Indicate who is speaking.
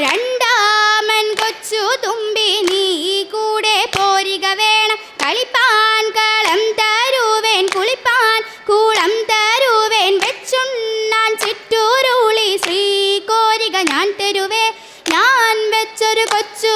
Speaker 1: രണ്ടാമൻ കൊച്ചു തുമ്പി നീ കൂടെ പോരിക വേണം. കളിപ്പാൻ കളം തരുവേൻ കുളിപ്പാൻ കൂളം തരുവേൻ വെച്ചുണ്ണാൻ ചിറ്റൂരുളി ശ്രീ കോരിക ഞാൻ തരുവേ. ഞാൻ വെച്ചൊരു കൊച്ചു